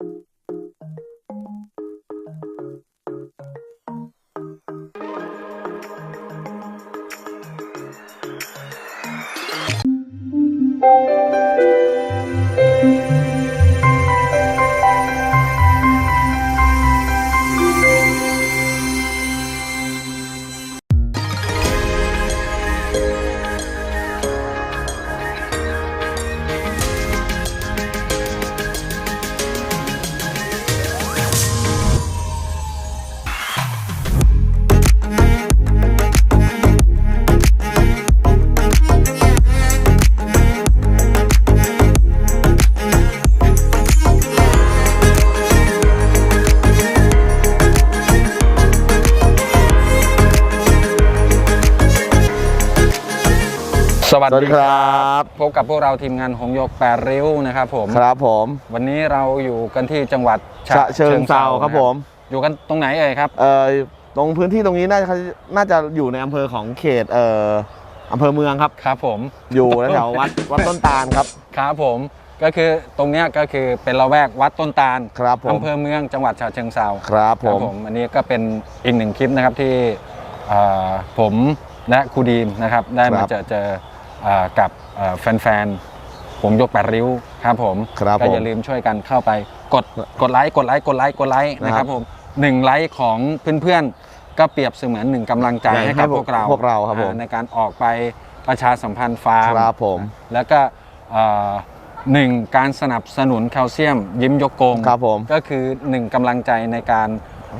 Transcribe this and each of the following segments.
ส วัสสวัสดีดีคครัรับบพบกับพวกเราทีมงานหงส์ยกแปดริ้วนะครับผมครับผม วันนี้เราอยู่กันที่จังหวัดฉะเชิงเซาครับผม อยู่กันตรงไหนเอ่ยครับเอ่อตรงพื้นที่ตรงนี้น่าจะน่าจะอยู่ในอำเภอของเขตเอ่ออำเภอเมืองครับครับ ผมอยู่แถวๆวัดวัดต้นตาลครับครับผมก็คือตรงเนี้ยก็คือเป็นละแวกวัดต้นตาลครับผมอำเภอเมืองจังหวัดฉะเชิงเซาครับผม อันนี้ก็เป็นอีกหนึ่งคลิปนะครับที่เอ่อผมและครูดีมนะครับ ได้มาเจอเจอเอ่อ กับเอ่อแฟนๆผมยกแปดริ้วครับผมครับก็ผมอย่าลืมช่วยกันเข้าไปกดกดไลค์กดไลค์กดไลค์กดไลค์นะครับผมหนึ่งไลค์ของเพื่อนๆ ก็เปรียบเสมือนหนึ่งกำลังใจอยากให้ให้กับพวกเราพวกเราครับผมอ่ในการออกไปประชาสัมพันธ์ฟาร์มครับผมแล้วก็เอ่อหนึ่งการสนับสนุนแคลเซียมยิ้มยกโกงครับผมก็คือหนึ่งกำลังใจในการ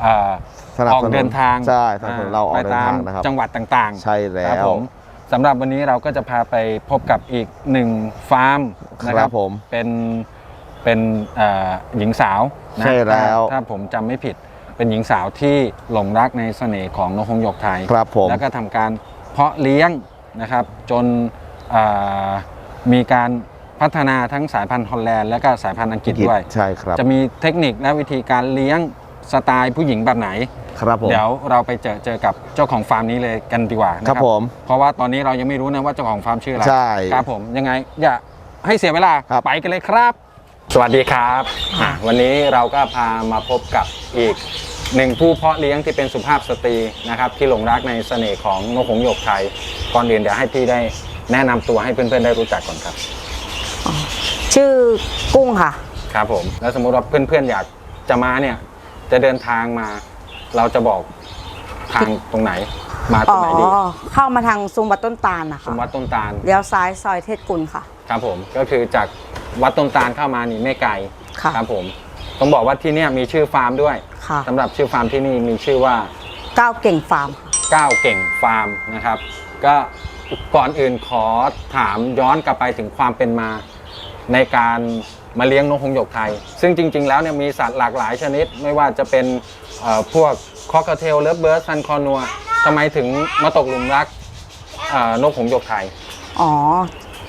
เอ่อสนับออกสนุนเดินทางใช่สนับสนุนเราออกไปเดินตาทามงนะครับจังหวัดต่างๆ ใช่แล้ครับวผม สำหรับวันนี้เราก็จะพาไปพบกับอีกหนึ่งฟาร์มนะคครัรับบผม เป็นเป็นเอ่อหญิงสาวนะใช่แล้ว ถ้าถ้าผมจำไม่ผิดเป็นหญิงสาวที่หลงรักในเสน่ห์ของนกฮงส์หยกไทย ครับผม แล้วก็ทำการเพาะเลี้ยงนะครับ จนเอ่อมีการพัฒนาทั้งสายพันธุ์ฮอลแลนด์และก็สายพันธุ์อังกฤษด้วย ใช่ครับ จะมีเทคนิคและวิธีการเลี้ยงสไตล์ผู้หญิงแบบไหน ครับผมเดี๋ยวเราไปเจอเจอกับเจ้าของฟาร์มนี้เลยกันดีกว่านะครับผมเพราะว่าตอนนี้เรายังไม่รู้นะว่าเจ้าของฟาร์มชื่ออะไรใช่ครับผมยังไงอย่าให้เสียเวลาครับไปกันเลยครับ สวัสดีครับอะวันนี้เราก็พามาพบกับอีกหนึ่งผู้เพาะเลี้ยงที่เป็นสุภาพสตรีนะครับที่หลงรักในเสน่ห์ของนกหงส์หยกไทยก่อนอื่นเดี๋ยวให้พี่ได้แนะนำตัวให้เพื่อนๆได้รู้จักก่อนครับ ชื่อกุ้งค่ะ ครับผม แล้วสมมุติว่าเพื่อนๆอยากจะมาเนี่ยจะเดินทางมา เราจะบอกทางตรงไหน มาตรอ๋งอไหนดีเข้ามาทางซุ้มวัดต้นตาลนะสคะมวัดต้นตาล เลี้ยวซ้ายซอยเทศกุลค่ะ ครับผมก็คือจากวัดต้นตาลเข้ามานี่ไม่ไกลค่ะครับผมต้องบอกว่าที่เนี่ยมีชื่อฟาร์มด้วยค่ะสำหรับชื่อฟาร์มที่นี่มีชื่อว่า ก้าวเก่งฟาร์มค่ะก้าวเก่งฟาร์มนะครับ ก็ก่อนอื่นขอถามย้อนกลับไปถึงความเป็นมาในการ มาเลี้ยงนกหงส์หยกไทย ซึ่งจริง ๆ แล้วเนี่ยมีสัตว์หลากหลายชนิด ไม่ว่าจะเป็นเอ่อพวกคอกเทลเลิฟเบิร์ดซันคอนัวทำไมถึงมาตกหลุมรักเอ่อนกหงส์หยกไทย อ๋อ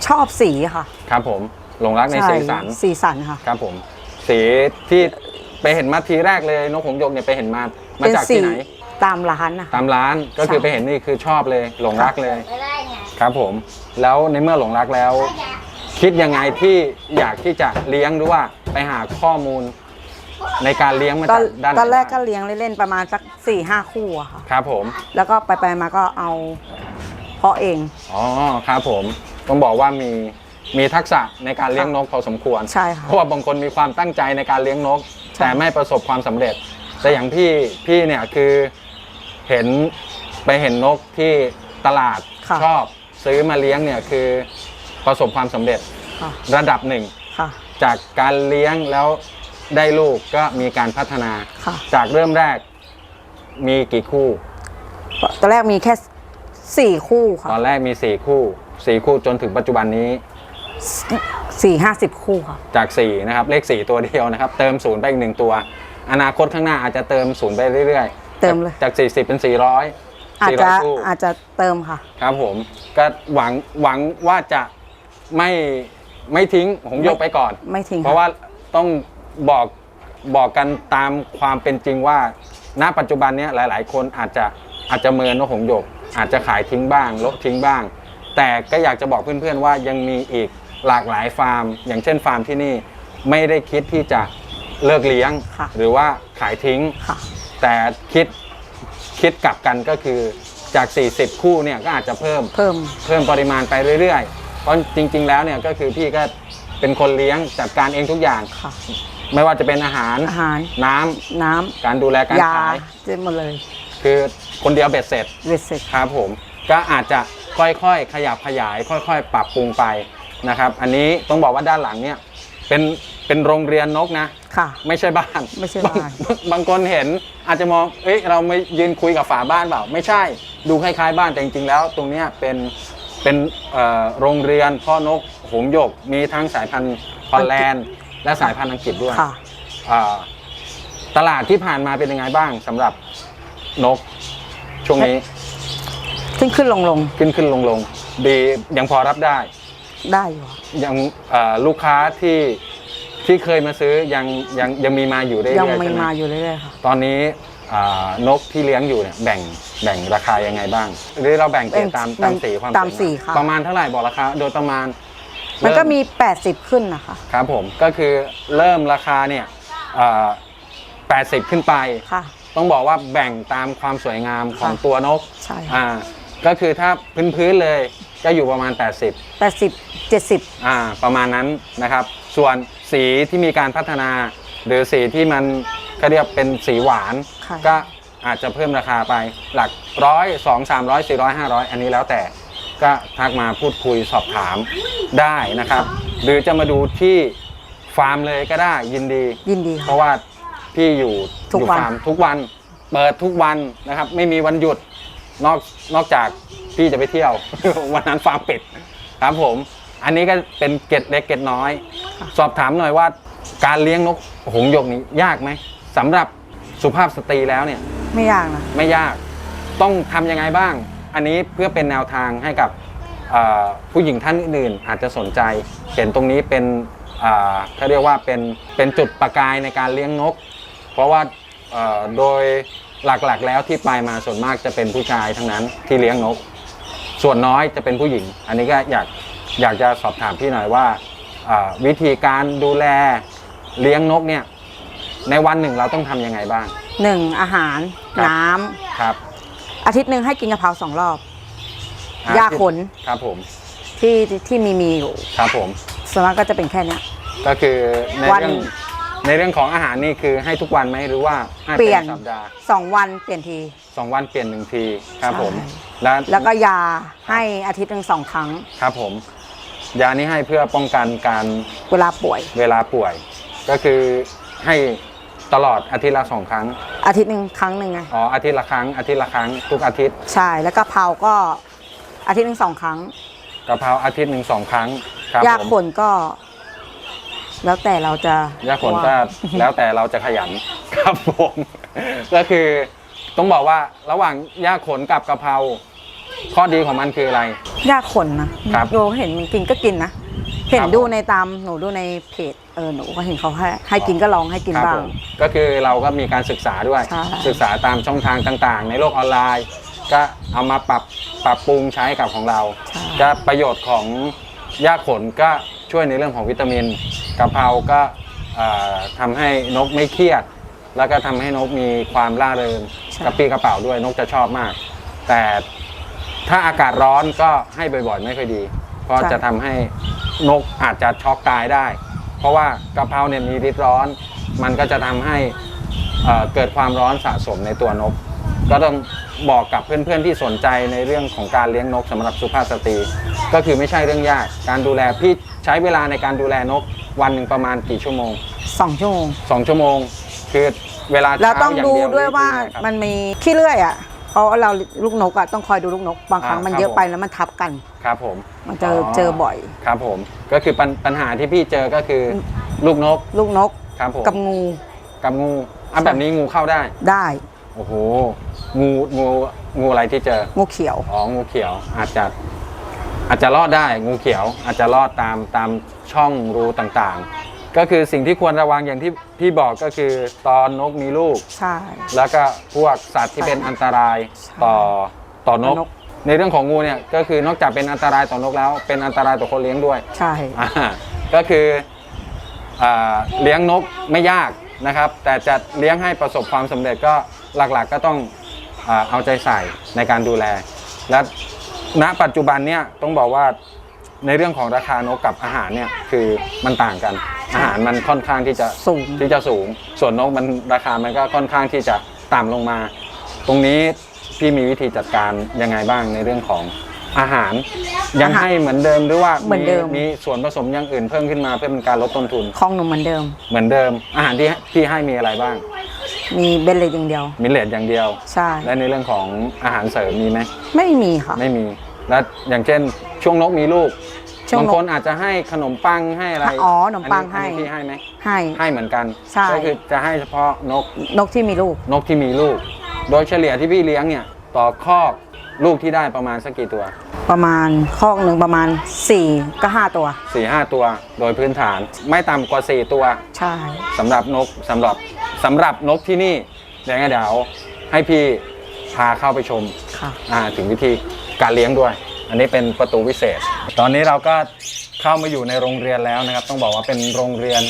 ชอบสีค่ะ ครับผมหลงรักในสีสันสีสันค่ะ ครับผม สีที่ไปเห็นมาทีแรกเลยนกหงส์หยกเนี่ยไปเห็นมามาเป็นจากสีที่ไหนตามร้านนะคะตามร้านก็คือใช่ไปเห็นนี่คือชอบเลยหลงรักเลยครับผม แล้วในเมื่อหลงรักแล้ว คิดยังไงที่อยากที่จะเลี้ยงหรือว่าไปหาข้อมูลในการเลี้ยงมาตอจานกด้านไหนตอนแรกก็บ้างเลี้ยงเล่นๆประมาณสักสี่ห้าคู่อะค่ะ ครับผม แล้วก็ไปๆมาก็เอาเพาะเอง อ๋อครับผมต้องบอกว่ามีมีทักษะในการเลี้ยงนกพอสมควร ใช่ค่ะ เพราะว่าบางคนมีความตั้งใจในการเลี้ยงนก ใช่ แต่ไม่ประสบความสำเร็จ แต่อย่างพี่พี่เนี่ยคือเห็นไปเห็นนกที่ตลาดค่ะ ชอบซื้อมาเลี้ยงเนี่ยคือ ประสบความสำเร็จค่ะระดับหนึ่ง ค่ะ จากการเลี้ยงแล้วได้ลูกก็มีการพัฒนา ค่ะ จากเริ่มแรกมีกี่คู่ ตอนแรกมีแค่สี่คู่ค่ะตอนแรกมีสี่คู่สี่คู่จนถึงปัจจุบันนี้ สี่ห้าสิบคู่ค่ะ จาก 4 นะครับ เลข 4 ตัวเดียวนะครับ เติมศูนย์ไปอีกหนึ่งตัว อนาคตข้างหน้าอาจจะเติมศูนย์ไปเรื่อยๆเติมเลย จาก40 เป็น 400 อาจจะ400 คู่อาจจะเติมค่ะ ครับผม ก็หวังหวังว่าจะ ไม่ไม่ทิ้งหงส์หยกไปก่อน ไม่ทิ้งเพราะว่าต้องบอกบอกกันตามความเป็นจริงว่า ณปัจจุบันเนี้ยหลาย ๆ คนอาจจะอาจจะเมินนกหงส์หยก อาจจะขายทิ้งบ้างลดทิ้งบ้าง แต่ก็อยากจะบอกเพื่อน ๆ ว่ายังมีอีกหลากหลายฟาร์ม อย่างเช่นฟาร์มที่นี่ไม่ได้คิดที่จะเลิกเลี้ยงค่ะหรือว่าขายทิ้งค่ะแต่คิดคิดกลับกันก็คือจาก 40 คู่เนี่ยก็อาจจะเพิ่มเพิ่มเพิ่มปริมาณไปเรื่อยๆ เพราะจริง ๆ แล้วเนี่ยก็คือพี่ก็เป็นคนเลี้ยงจัดการเองทุกอย่าง ค่ะ ไม่ว่าจะเป็นอาหารอาหารน้ำน้ำการดูแลการยาขาย เจ็บหมดเลยคือคนเดียวเบ็ดเสร็จ เวสเซ็ตครับผมก็อาจจะค่อยๆขยับขยาย ค่อยๆ ปรับปรุงไปนะครับ อันนี้ต้องบอกว่าด้านหลังเนี่ยเป็นเป็นโรงเรียนนกนะ ค่ะ ไม่ใช่บ้านไม่ใช่บ้าน งบางคนเห็นอาจจะมองเอ้ยเราไม่ยืนคุยกับฝาบ้านเปล่า ไม่ใช่ดูคล้ายๆบ้านแต่จริงๆแล้ว ตรงเนี้ยเป็น เป็นเอ่อโรงเรียนพ่อนกหงส์หยก มีทั้งสายพันธุ์ฮอลแลนด์ และสายพันธุ์อังกฤษด้วยค่ะอ่าตลาดที่ผ่านมาเป็นยังไงบ้างสำหรับนกช่วงนี้ ขึ้นขึ้นลงลงขึ้นขึ้นลงลงดียังพอรับได้ ได้อยู่ค่ะยังเอ่อลูกค้าที่ที่เคยมาซื้อยังยังยังมีมาอยู่เรื่อยๆยังมีใช่ไหมมาอยู่เรื่อยๆค่ะตอนนี้อ่า นกที่เลี้ยงอยู่เนี่ยแบ่งแบ่งราคายังไงบ้าง หรือเราแบ่งเกรดตามแบ่ตามงสีความตามวยงสีค่ะประมาณเท่าไหร่บอกราคาโดยประมาณ มันก็เริ่มี 80 ขึ้นนะคะครับผมก็คือเริ่มราคาเนี่ยอ่า80ขึ้นไปค่ะต้องบอกว่าแบ่งตามความสวยงามของค่ะตัวนกใช่อ่าก็คือถ้าพื้นๆเลยก็อยู่ประมาณ 80 80 70อ่าประมาณนั้นนะครับ ส่วนสีที่มีการพัฒนา หรือสีที่มันเขาเรียกเป็นสีหวาน ค่ะ ก็อาจจะเพิ่มราคาไปหลักร้อยสองสามร้อยสี่ร้อยห้าร้อยอันนี้แล้วแต่ก็ทักมาพูดคุยสอบถามได้นะครับ หรือจะมาดูที่ฟาร์มเลยก็ได้ยินดี ยินดีเพค่ะ ราะว่าพี่อยู่ทุกอยู่วัน ฟาร์มทุกวันเปิดทุกวันนะครับ ไม่มีวันหยุดนอกนอกจากพี่จะไปเที่ยว วันนั้นฟาร์มปิดครับผม อันนี้ก็เป็นเกร็ดเล็กเกร็ดน้อย สอบถามหน่อยว่า การเลี้ยงนกหงส์หยกนี้ยากไหมสำหรับ สุภาพสตรีแล้วเนี่ยไม่ยากนะ ไม่ยากต้องทำยังไงบ้าง อันนี้เพื่อเป็นแนวทางให้กับเอ่อผู้หญิงท่านอื่นๆอาจจะสนใจเห็นตรงนี้เป็นอ่าเขาเรียกว่าเป็นเป็นจุดประกายในการเลี้ยงนก เพราะว่าเอ่อโดยหลักๆแล้วที่ไปมาส่วนมากจะเป็นผู้ชายทั้งนั้นที่เลี้ยงนก ส่วนน้อยจะเป็นผู้หญิง อันนี้ก็อยากอยากจะสอบถามพี่หน่อยว่าอ่าวิธีการดูแลเลี้ยงนกเนี่ย ในวันหนึ่งเราต้องทำยังไงบ้าง หนึ่งอาหาร ครับ น้ำครับอาทิตย์หนึ่งให้กินกะเพราสองรอบอ่ยาขน ครับผมที่ที่มีมีอยู่ครับผม ส่วนมากก็จะเป็นแค่เนี้ย ก็คือในวัน เรื่องในเรื่องของอาหารนี่คือให้ทุกวันไหมหรือว่าให้เปลี่ยนสัปดาห์สองวันเปลี่ยนที สองวันเปลี่ยนหนึ่งทีครับใช่ผมแล้วแล้วก็ยาให้อาทิตย์หนึ่งสองครั้ง ครับผม ยานี้ให้เพื่อป้องกันการเวลาป่วย เวลาป่วย ก็คือให้ ตลอดอาทิตย์ละสองครั้ง อาทิตย์หนึ่งครั้งหนึ่งไง อ๋ออาทิตย์ละครั้งอาทิตย์ละครั้งทุกอาทิตย์ใช่ แล้วก็เพราก็อาทิตย์หนึ่งสองครั้งกะเพราอาทิตย์หนึ่งสองครั้งครับยาผมขนก็ แล้วแต่เราจะยาขนก็ว่าแล้วแต่เราจะขยันครับผมก็คือต้องบอกว่าระหว่างยาขนกับกะเพราข้อดีของมันคืออะไร ยาขนนะครับ โยเห็นมันกินก็กินนะ เห็นครับดูในตามหนูดูในเพจเออหนูก็เห็นเขาให้ให้กินก็ลองให้กินครับบ้าผงมก็คือเราก็มีการศึกษาด้วย ใช่ ศึกษาตามช่องทางต่างๆ ในโลกออนไลน์ ก็เอามาปรับปรับปรุงใช้กับของเราใช่ก็ประโยชน์ของหญ้าขนก็ช่วยในเรื่องของวิตามินกะเพราก็เอ่อทำให้นกไม่เครียด แล้วก็ทำให้นกมีความร่าเริงกระปรี้กระเป๋าด้วยนกจะชอบมาก แต่ถ้าอากาศร้อนก็ให้บ่อยๆ ไม่ค่อยดี เพราะจะทำให้ นกอาจจะช็อกตายได้ เพราะว่ากะเพราเนี่ยมีฤทธิ์ร้อน มันก็จะทำให้เอ่อเกิดความร้อนสะสมในตัวนก ก็ต้องบอกกับเพื่อนๆที่สนใจในเรื่องของการเลี้ยงนกสำหรับสุภาพสตรี ก็คือไม่ใช่เรื่องยาก การดูแลพี่ใช้เวลาในการดูแลนกวันหนึ่งประมาณกี่ชั่วโมงสองชั่วโมงสองชั่วโมง คือเวลาแล้วเช้าต้องอย่างดูเดียวด้วยว่าหรือยังไงครับมันมีขี้เลื่อยอะ เพราะเราลูกนกอะต้องคอยดูลูกนก บางครั้งอ่ามันครับเยอะไปผมแล้วมันทับกัน ครับผมมันเจออเจอบ่อย ครับผม ก็คือปัญปัญหาที่พี่เจอก็คือลูกนก ลูกนกครับผมกับงูกับงูอะแบบนี้งูเข้าได้ได้ โอ้โหงูงูงูอะไรที่เจองูเขียวอ๋องูเขียวอาจจะอาจจะรอดได้งูเขียวอาจจะรอดตามตามช่องรูต่างๆ ก็คือสิ่งที่ควรระวังอย่างที่พี่บอกก็คือตอนนกมีลูก ใช่ แล้วก็พวกสัตว์ที่เป็นอันตรายใช่ต่อต่อนกต่อนก ในเรื่องของงูเนี่ยก็คือนอกจากเป็นอันตรายต่อนกแล้ว เป็นอันตรายต่อคนเลี้ยงด้วยใช่ อ่าก็คืออ่าเลี้ยงนกไม่ยากนะครับ แต่จะเลี้ยงให้ประสบความสำเร็จก็หลักๆก็ต้องอาเอาใจใส่ในการดูแล และณปัจจุบันเนี่ยต้องบอกว่า ในเรื่องของราคานกกับอาหารเนี่ยคือมันต่างกัน อาหารมันค่อนข้างที่จะสูง ที่จะสูง ส่วนนกมันราคามันก็ค่อนข้างที่จะต่ำลงมา ตรงนี้พี่มีวิธีจัดการยังไงบ้างในเรื่องของอาหาร ยังอาหารให้เหมือนเดิมหรือว่าเหมือนเดิม มีส่วนผสมอย่างอื่นเพิ่มขึ้นมาเพื่อเป็นการลดต้นทุนของหนูเหมือนเดิม เหมือนเดิม อาหารที่ที่ให้มีอะไรบ้าง มีเบนเลตอย่างเดียว มิลเลตอย่างเดียว ใช่ และในเรื่องของอาหารเสริมมีไหมไม่มีค่ะ ไม่มี และอย่างเช่น ช่วงนกมีลูก ช่วงบางนกคนอาจจะให้ขนมปังให้อะไรอ๋อขนมปังอัให้อัพี่ให้ไหมให้ให้เหมือนกันใช่ก็คือจะให้เฉพาะนกนกที่มีลูก นกที่มีลูก โดยเฉลี่ยที่พี่เลี้ยงเนี่ยต่อคอกลูกที่ได้ประมาณสักกี่ตัว ประมาณคอกหนึ่งประมาณ 4 ก็ 5 ตัว4ี่ห้าตัว โดยพื้นฐานไม่ต่ำกว่า 4 ตัว ใช่สำหรับนกสำหรับสำหรับนกที่นี่เดี๋ยวไงเดี๋ยวให้พี่พาเข้าไปชมค่ะอ่าถึงวิธีการเลี้ยงด้วย อันนี้เป็นประตูวิเศษ ตอนนี้เราก็เข้ามาอยู่ในโรงเรียนแล้วนะครับ ต้องบอกว่าเป็นโรงเรียน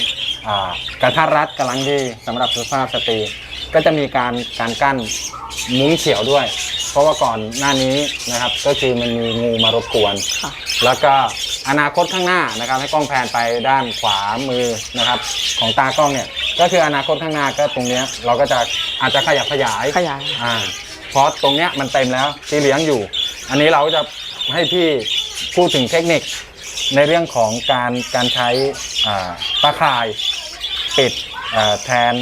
อ่ากระทัดรัดกำลังดีสำหรับสุภาพสตรี ก็จะมีการการกั้นมุ้งเขียวด้วย เพราะว่าก่อนหน้านี้นะครับก็คือมันมีงูมารบกวนค่ะแล้วก็อนาคตข้างหน้านะครับ ให้กล้องแพนไปด้านขวามือนะครับ ของตากล้องเนี่ยก็คืออนาคตข้างหน้าก็ตรงเนี้ยเราก็จะอาจจะขยับขยายขยายอ่าเพราะตรงเนี้ยมันเต็มแล้วที่เลี้ยงอยู่ อันนี้เราจะให้พี่พูดถึงเทคนิคในเรื่องของการการใช้อ่าตาข่ายปิดอ่าแทน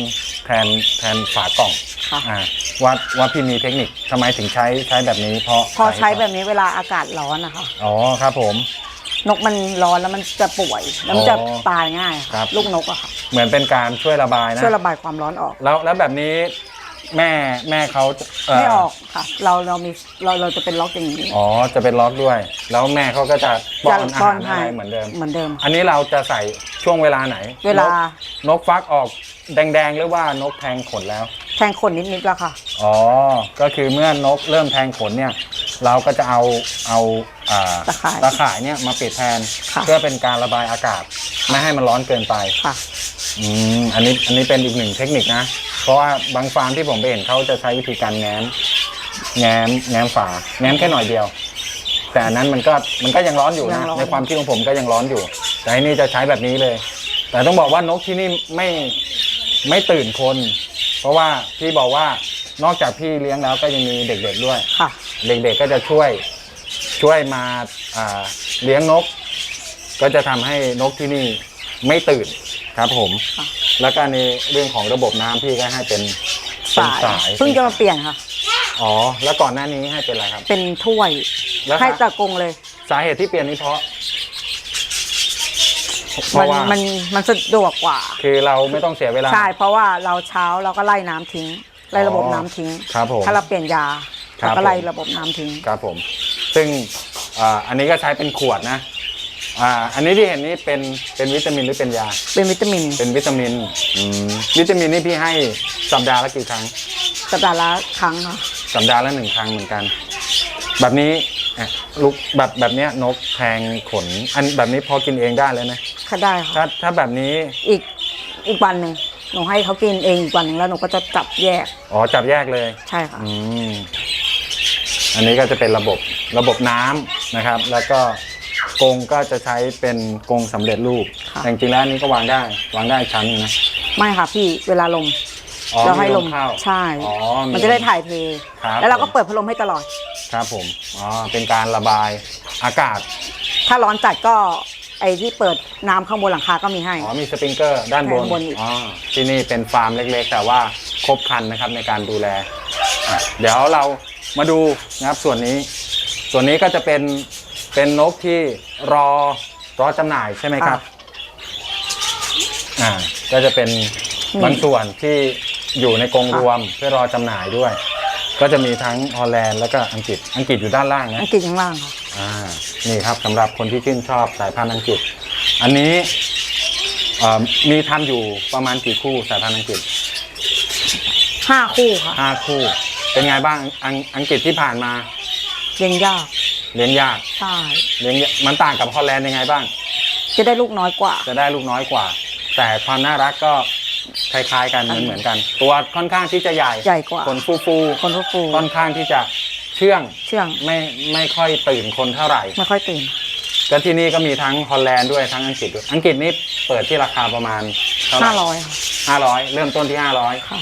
แทนแทนฝากล่องค่ะอ่าว่าว่าพี่มีเทคนิคทำไมถึงใช้ใช้แบบนี้เพราะพอใช้แบบนี้เวลาอากาศร้อนนะคะอ๋อครับผม นกมันร้อนแล้วมันจะป่วยแล้วมันจะอ๋อตายง่ายครัค่ะบลูกนกอะค่ะเหมือนเป็นการช่วยระบายนะช่วยระบายความร้อนออก แล้วแล้วแบบนี้ แม่แม่เขาเไม่ออกค่ะ เราเรามีเราเราจะเป็นล็อกอย่างนี้อ๋อจะเป็นล็อกด้วย แล้วแม่เขาก็จะป้อนอาป้อหานรให้อะไรเหมือนเดิม เหมือนเดิม อันนี้เราจะใส่ช่วงเวลาไหน เวลานกนกฟักออกแดงๆหรือว่านกแทงขนแล้ว แทงขนนิดๆแล้วค่ะ อ๋อ ก็คือเมื่อนกเริ่มแทงขนเนี่ย เราก็จะเอาเอาอ่าตะข่ายตะข่ายเนี่ยมาปิดแทนค่ะเพื่อเป็นการระบายอากาศ ไม่ให้มันร้อนเกินไปค่ะอืมอันนี้อันนี้เป็นอีกหนึ่งเทคนิคนะ เพราะว่าบางฟาร์มที่ผมไปเห็นเขาจะใช้วิธีการแง้ม แง้มแง้มฝาแง้มแค่หน่อยเดียว แต่อันนั้นมันก็มันก็ยังร้อนอยู่ยันะงร้อน ในความคิดของผมก็ยังร้อนอยู่ แต่ที่นี่จะใช้แบบนี้เลย แต่ต้องบอกว่านกที่นี่ไม่ไม่ตื่นคน เพราะว่าพี่บอกว่านอกจากพี่เลี้ยงแล้วก็ยังมีเด็กๆด้วย ค่ะ เด็กๆก็จะช่วยช่วยมาอ่าเลี้ยงนก ก็จะทำให้นกที่นี่ไม่ตื่น ครับผม ค่ะ แล้วก็ในเรื่องของระบบน้ำพี่ก็ให้เป็นเป็นสายสายเพิ่งจะมาเปลี่ยนค่ะ อ๋อ แล้วก่อนหน้านี้ให้เป็นอะไรครับ เป็นถ้วย แล้วให้ครับตะกงเลย สาเหตุที่เปลี่ยนนี้เพราะเพมัราะนว่ามันมันสะดวกกว่า คือเราไม่ต้องเสียเวลา ใช่ เพราะว่าเราเช้าเราก็ไล่น้ำทิ้ง ไล่ระบบอ๋อน้ำทิ้ง ครับผมถ้าเราเปลี่ยนยาครับเราก็ไล่ผม ระบบน้ำทิ้ง ครับผม ซึ่งอ่าอันนี้ก็ใช้เป็นขวดนะ อ่า อันนี้ที่เห็นนี่เป็นเป็นวิตามินหรือเป็นยา เป็นวิตามิน เป็นวิตามิน อืมวิตามินนี่พี่ให้สัปดาห์ละกี่ครั้ง สัปดาห์ละครั้งค่ะ สัปดาห์ละหนึ่งครั้งเหมือนกัน แบบนี้อะลูกแบบแบบเนี้ยนกแทงขน อันแบบนี้พอกินเองได้เลยนะ ค่ะได้ค่ะ ถ้าถ้าแบบนี้ อีกอีกวันหนึ่งหนูให้เขากินเองอีกวันหนึ่งแล้วหนูก็จะจับแยก อ๋อจับแยกเลย ใช่ค่ะ อืม อันนี้ก็จะเป็นระบบระบบน้ำนะครับ แล้วก็ กรงก็จะใช้เป็นกรงสำเร็จรูป ค่ะ แต่จริงๆแล้วอันนี้ก็วางได้วางได้ชั้นหนึ่งนะ ไม่ค่ะพี่เวลาลมอ๋อเราให้ลมเข้าใช่ อ๋อมันจะได้ถ่ายเท ครับแล้วเราก็ผมเปิดพัดลมให้ตลอด ครับผมอ๋อเป็นการระบายอากาศถ้าร้อนจัดก็ไอ้ที่เปิดน้ำข้างบนหลังคาก็มีให้ อ๋อมีสปริงเกอร์ด้านบนด้านบนอีก อ๋อที่นี่เป็นฟาร์มเล็กๆ แต่ว่าครบครันนะครับในการดูแลอะเดี๋ยวเรามาดูนะครับส่วนนี้ ส่วนนี้ก็จะเป็น เป็นนกที่รอรอจำหน่ายใช่ไหมครับ อ่า ก็จะเป็นบางส่วนที่อยู่ในกรงรวมเพื่อรอจำหน่ายด้วย ก็จะมีทั้งฮอลแลนด์แล้วก็อังกฤษ อังกฤษอยู่ด้านล่างนะ อังกฤษข้างล่างค่ะอ่า นี่ครับสำหรับคนที่ชื่นชอบสายพันธุ์อังกฤษ อันนี้เอ่อมีทำอยู่ประมาณกี่คู่สายพันธุ์อังกฤษห้าคู่ค่ะห้าคู่ เป็นไงบ้างอังอังกฤษที่ผ่านมา เลี้ยงยาก เลี้ยงยากใช่เลี้ยงยากมันต่างกับฮอลแลนด์ยังไงบ้าง จะได้ลูกน้อยกว่า จะได้ลูกน้อยกว่า แต่ความน่ารักก็คล้ายๆกันเหมือนเหมือนกัน ตัวค่อนข้างที่จะใหญ่ใหญ่กว่าคนฟูฟูคนฟูฟูๆค่อนข้างที่จะเชื่องเชื่องไม่ไม่ค่อยตื่นคนเท่าไหร่ ไม่ค่อยตื่นก็ที่นี่ก็มีทั้งฮอลแลนด์ด้วยทั้งอังกฤษด้วยอังกฤษนี่เปิดที่ราคาประมาณเท่าไหร่ห้าร้อยค่ะห้าร้อยเริ่มต้นที่ห้าร้อยค่ะ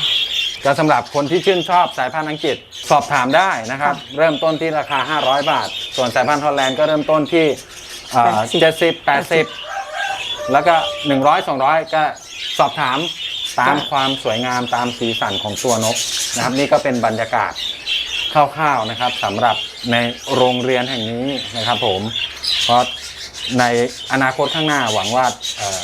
ก็สำหรับคนที่ชื่นชอบสายพันธุ์อังกฤษสอบถามได้นะครับ เริ่มต้นที่ราคา 500 บาท ส่วนสายพันธุ์ฮอลแลนด์ก็เริ่มต้นที่เจ็ดสิบแปดสิบแล้วก็100 200ก็สอบถามตามความสวยงามตามสีสันของตัวนกนะครับ นี่ก็เป็นบรรยากาศคร่าวๆนะครับสำหรับในโรงเรียนแห่งนี้นะครับ ผมเพราะในอนาคตข้างหน้าหวังว่าเอ่อ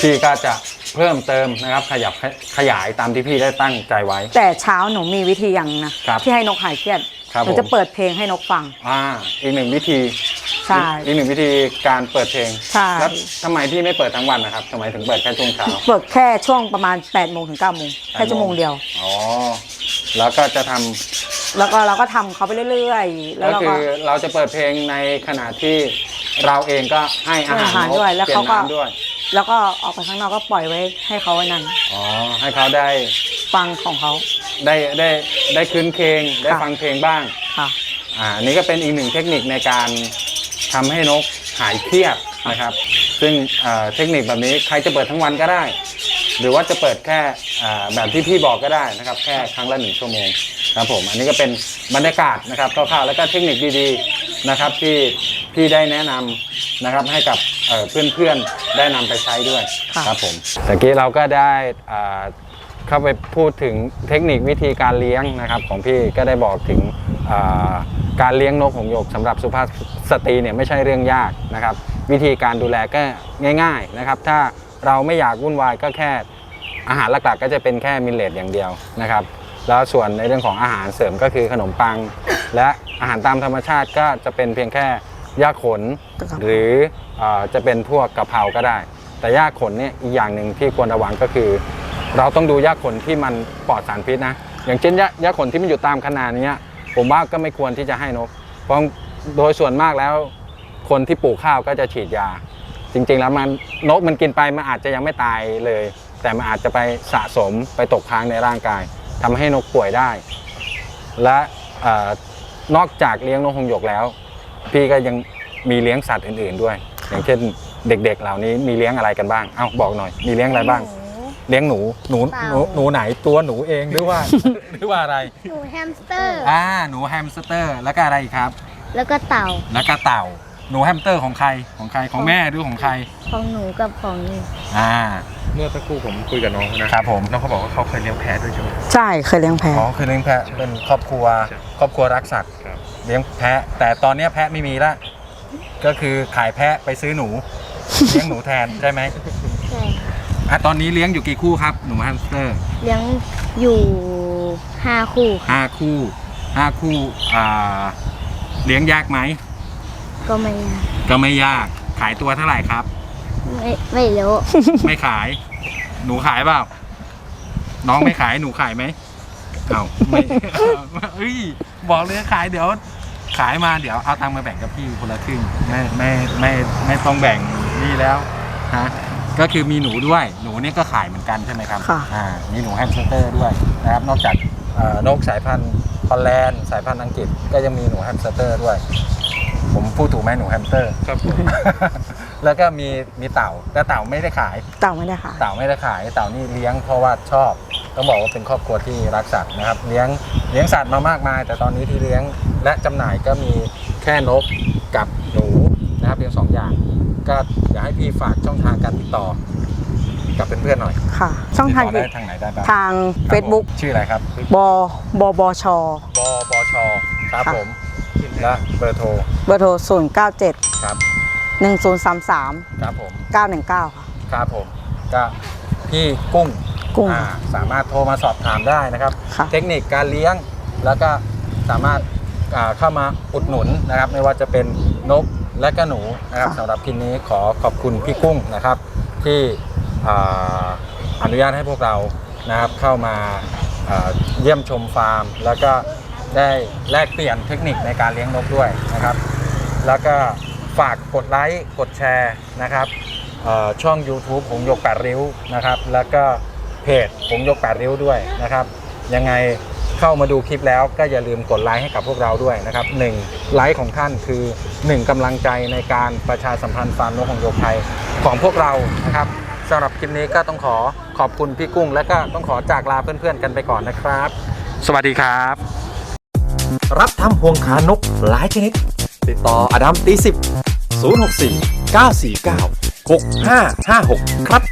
พี่ก็จะเพิ่มเติมนะครับ ขยับขยายตามที่พี่ได้ตั้งใจไว้ แต่เช้าหนูมีวิธีอย่างนะครับที่ให้นกหายเครียด ครับหนูผมจะเปิดเพลงให้นกฟัง อ่าอีกหนึ่งวิธีใช่ อีกหนึ่งวิธีการเปิดเพลงใช่ แล้วทำไมพี่ไม่เปิดทั้งวันนะครับทำไมถึงเปิดแค่ช่วงเช้าเปิดแค่ช่วงประมาณ8ปดโมงถึง9ก้าโมงแค่ชั่วโมงเดียว อ๋อแล้วก็จะทำแล้วก็เราก็ทำเขาไปเรื่อยๆ แล้วก็เราคืก็ อเราจะเปิดเพลงในขณะที่เราเองก็ให้อาหารให้อาหารนกด้วยแล้วปลี่ยเขานก็น้ำด้วยแล้วก็ออกไปข้างนอกก็ปล่อยไว้ให้เขาไว้นั่น อ๋อให้เขาได้ ฟังของเขา ได้ได้ได้คืนเพลงได้ค่ะฟังเพลงบ้างค่ะ อ่าอันนี้ก็เป็นอีกหนึ่งเทคนิคในการทำให้นกหายเครียดนะครับ ซึ่งเอ่อเทคนิคแบบนี้ใครจะเปิดทั้งวันก็ได้ หรือว่าจะเปิดแค่อ่าแบบที่พี่บอกก็ได้นะครับ แค่ครั้งละหนึ่งชั่วโมงครับผม อันนี้ก็เป็นบรรยากาศนะครับคร่าวๆแล้วก็เทคนิคดีๆนะครับที่พี่ได้แนะนำนะครับให้กับเอ่อเพื่อนๆได้นำไปใช้ด้วยค่ะครับผมตะกี้เราก็ได้อ่า เข้าไปพูดถึงเทคนิควิธีการเลี้ยงนะครับของพี่ก็ได้บอกถึงอ่าการเลี้ยงนกหงส์หยกสำหรับสุภาพสตรีเนี่ยไม่ใช่เรื่องยากนะครับ วิธีการดูแลก็ง่าย ๆนะครับ ถ้าเราไม่อยากวุ่นวายก็แค่อาหารหลักๆก็จะเป็นแค่มิลเลตอย่างเดียวนะครับ แล้วส่วนในเรื่องของอาหารเสริมก็คือขนมปัง และอาหารตามธรรมชาติก็จะเป็นเพียงแค่หญ้าขนกะเพราหรือเออจะเป็นพวกกะเพราก็ได้ แต่หญ้าขนเนี่ยอีกอย่างหนึ่งที่ควรระวังก็คือ เราต้องดูหญ้าขนที่มันปลอดสารพิษนะ อย่างเช่นหญ้าหญ้าขนที่มันอยู่ตามขนาดนี้ผมว่าก็ไม่ควรที่จะให้นก เพราะโดยส่วนมากแล้ว คนที่ปลูกข้าวก็จะฉีดยา จริงๆแล้วมันนกมันกินไปมันอาจจะยังไม่ตายเลย แต่มันอาจจะไปสะสมไปตกค้างในร่างกายทำให้นกป่วยได้ และออนอกจากเลี้ยงนกหงหยกแล้ว พี่ก็ยังมีเลี้ยงสัตว์อื่น ๆด้วย อย่างเช่นเด็กๆ เหล่านี้มีเลี้ยงอะไรกันบ้าง เอ้าบอกหน่อย มีเลี้ยงอะไรบ้าง เลี้ยงหนูหนูเต่า หนูหนูไหนตัวหนูเองหรือว่า หรือว่าอะไร หนูแฮมสเตอร์ อ่าหนูแฮมสเตอร์แล้วก็อะไรอีกครับ แล้วก็เต่าแล้วก็เต่า หนูแฮมสเตอร์ของใครของใครของแม่หรือของใครของหนูกับของนี่อ่า เมื่อสักครู่ผมคุยกับน้องเขานะครับผม น้องเขาบอกว่าเขาเคยเลี้ยงแพะด้วยใช่ไหม ใช่เคยเลี้ยงแพะอ๋อคือเลี้ยงแพะเป็นครอบครัว ใช่ครอบครัวรักสัตว์ครับ เลี้ยงแพะ แต่ตอนเนี้ยแพะไม่มีละก็คือขายแพะไปซื้อหนู เลี้ยงหนูแทนใช่ไหม ใช่ อะตอนนี้เลี้ยงอยู่กี่คู่ครับหนูแฮมสเตอร์เลี้ยงอยู่ห้าคู่ค่ะห้าคู่ห้าคู่อ่าเลี้ยงยากไหมก็ไม่ก็ไม่ยากขายตัวเท่าไหร่ครับ ไม่ไม่รู้ไม่ขาย หนูขายเปล่า น้องไม่ขายหนูขายไหมเอาไม่เอ้ยบอกเลยขายเดี๋ยว ขายมาเดี๋ยวเอาตังค์มาแบ่งกับพี่คนละครึ่งไม่ไม่ไม่ไม่ต้องแบ่งนี่แล้วฮะ ก็คือมีหนูด้วยหนูนี่ก็ขายเหมือนกันใช่ไหมครับค่ะ อ่ามีหนูแฮมสเตอร์ด้วยนะครับนอกจากเอ่อนกสายพันธุ์ฮอลแลนด์สายพันธุ์อังกฤษก็ยังมีหนูแฮมสเตอร์ด้วย ผมพูดถูกไหมหนูแฮมสเตอร์ ครับผมแล้วก็มีมีเต่าแต่เต่าไม่ได้ขาย เต่าไม่ได้ค่ะ เต่าไม่ได้ขายเต่านี่เลี้ยงเพราะว่าชอบต้องบอกว่าเป็นครอบครัวที่รักสัตว์นะครับ เลี้ยงเลี้ยงสัตว์มามากมาย แต่ตอนนี้ที่เลี้ยงและจำหน่ายก็มีแค่นกกับหนูนะครับเพียงสองอย่าง ก็อยากให้พี่ฝากช่องทางการติดต่อ กับเพื่อนๆหน่อยค่ะ ช่องทางติดต่อได้ทางไหนได้บ้างทาง Facebook ชื่ออะไรครับบบบชบบชครับค่ะ ผมและเบอร์โทรเบอร์โทร 0 9 7 ครับ1 0 3 3 ครับผม 9 1 9 ค่ะ ครับผมก็พี่กุ้งกุ้งอ่าสามารถโทรมาสอบถามได้นะครับ ค่ะ เทคนิคการเลี้ยงแล้วก็สามารถอ่าเข้ามาอุดหนุนนะครับ ไม่ว่าจะเป็นนก และก็หนูนะครับค่ะสำหรับคลิปนี้ขอขอบคุณพี่กุ้งนะครับ ที่อ่าอนุญาตให้พวกเรานะครับเข้ามาอ่าเยี่ยมชมฟาร์ม แล้วก็ได้แลกเปลี่ยนเทคนิคในการเลี้ยงนกด้วยนะครับ แล้วก็ฝากกดไลค์กดแชร์นะครับเอ่อช่อง YouTube หงยกแปดริ้วนะครับ แล้วก็เพจหงยกแปดริ้วด้วยนะครับ ยังไง เข้ามาดูคลิปแล้วก็อย่าลืมกดไลค์ให้กับพวกเราด้วยนะครับหนึ่งไลค์ของท่านคือ1กำลังใจในการประชาสัมพันธ์ฟาร์มนกหงโยกไทยของพวกเรานะครับสำหรับคลิปนี้ก็ต้องขอขอบคุณพี่กุ้ง และก็ต้องขอจากลาเพื่อนๆกันไปก่อนนะครับ สวัสดีครับ รับทำพวงขานกหลายชนิด ติดต่ออดัมตีสิบ064 949 6556 ครับ